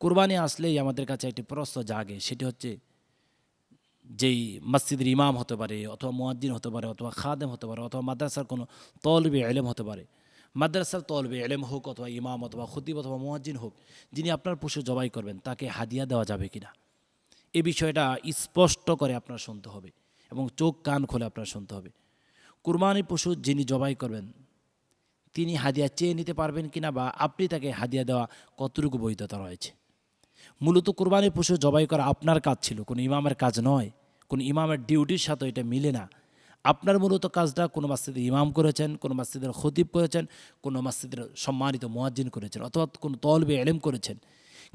কোরবানি আসলেই আমাদের কাছে একটি প্রশ্ন জাগে। সেটি হচ্ছে যেই মসজিদের ইমাম হতে পারে, অথবা মুয়াজ্জিন হতে পারে, অথবা খাদেম হতে পারে, অথবা মাদ্রাসার কোনো তলবে এলেম হতে পারে। মাদ্রাসার তলবে এলেম হোক, অথবা ইমাম, অথবা খতিব, অথবা মুয়াজ্জিন হোক, যিনি আপনার পশু জবাই করবেন, তাকে হাদিয়া দেওয়া যাবে কিনা? এ বিষয়টা স্পষ্ট করে আপনার শুনতে হবে এবং চোখ কান খুলে আপনার শুনতে হবে। কুরবানি পশু যিনি জবাই করবেন, তিনি হাদিয়া চেয়ে নিতে পারবেন কিনা বা আপনি তাকে হাদিয়া দেওয়া কতটুকু বৈধতা রয়েছে? মূলত কোরবানি পশু জবাই করা আপনার কাজ ছিল, কোনো ইমামের কাজ নয়, কোনো ইমামের ডিউটির সাথে এটা মিলে না। আপনার মূলত কাজটা কোনো মাসজিদের ইমাম করেছেন, কোনো মাসজিদের খতিব করেছেন, কোনো মাসজিদের সম্মানিত মোয়াজ্জিন করেছেন, অথবা কোনো তলবে এলেম করেছেন।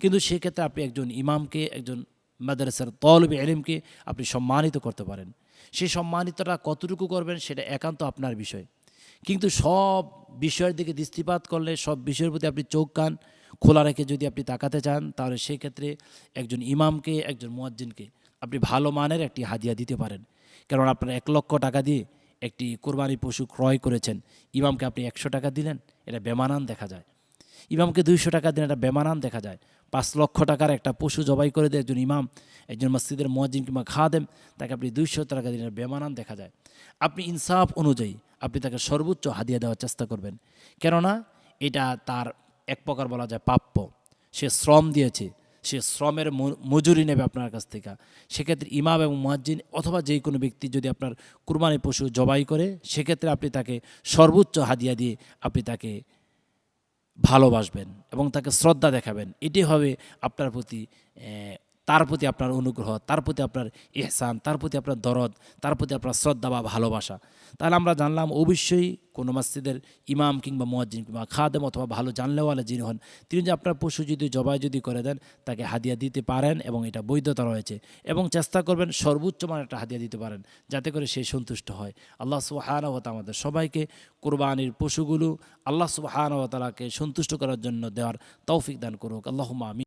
কিন্তু সেক্ষেত্রে আপনি একজন ইমামকে, একজন মাদ্রাসার তলবে এলেমকে আপনি সম্মানিত করতে পারেন। সেই সম্মানিতটা কতটুকু করবেন সেটা একান্ত আপনার বিষয়। কিন্তু সব বিষয়ের দিকে দৃষ্টিপাত করলে, সব বিষয়ের প্রতি আপনি চোখ কান খোলা রেখে যদি আপনি তাকাতে চান, তাহলে সেই ক্ষেত্রে একজন ইমামকে, একজন মুয়াজ্জিনকে আপনি ভালো মানের একটি হাদিয়া দিতে পারেন। কারণ আপনার এক লক্ষ টাকা দিয়ে একটি কোরবানি পশু ক্রয় করেছেন। ইমামকে আপনি একশো টাকা দিলেন, এটা বেমানান দেখা যায়। ইমামকে দুইশো টাকা দিন একটা বেমানান দেখা যায়। পাঁচ লক্ষ টাকার একটা পশু জবাই করে দেয় একজন ইমাম, একজন মসজিদের মসজিদ কিংবা খাদেম, তাকে আপনি দুইশো টাকা দিন বেমানান দেখা যায়। আপনি ইনসাফ অনুযায়ী আপনি তাকে সর্বোচ্চ হাদিয়া দেওয়ার চেষ্টা করবেন। কেননা এটা তার এক প্রকার বলা যায় প্রাপ্য। সে শ্রম দিয়েছে, সে শ্রমের মজুরি নেবে আপনার কাছ থেকে। সেক্ষেত্রে ইমাম এবং মুয়াজ্জিন অথবা যে কোনো ব্যক্তি যদি আপনার কুরবানি পশু জবাই করে, সেক্ষেত্রে আপনি তাকে সর্বোচ্চ হাদিয়া দিয়ে আপনি তাকে ভালোবাসবেন এবং তাকে শ্রদ্ধা দেখাবেন। এটি হবে আপনার প্রতি তার প্রতি আপনার অনুগ্রহ, তার প্রতি আপনার এহসান তার প্রতি আপনার দরদ, তার প্রতি আপনার শ্রদ্ধা বা ভালোবাসা। তাহলে আমরা জানলাম অবশ্যই কোনো মসজিদের ইমাম কিংবা মুয়াজ্জিন কিংবা খাদেম অথবা ভালো জানলেওয়ালা যিনি হন, তিনি যে আপনার পশু যদি জবাই যদি করে দেন, তাকে হাদিয়া দিতে পারেন এবং এটা বৈধতা রয়েছে। এবং চেষ্টা করবেন সর্বোচ্চ মানের একটা হাদিয়া দিতে পারেন, যাতে করে সে সন্তুষ্ট হয়। আল্লাহ সুবাহানবত আমাদের সবাইকে কোরবানির পশুগুলো আল্লাহ সুবাহানবতালাকে সন্তুষ্ট করার জন্য দেওয়ার তৌফিক দান করুক। আল্লাহ আমি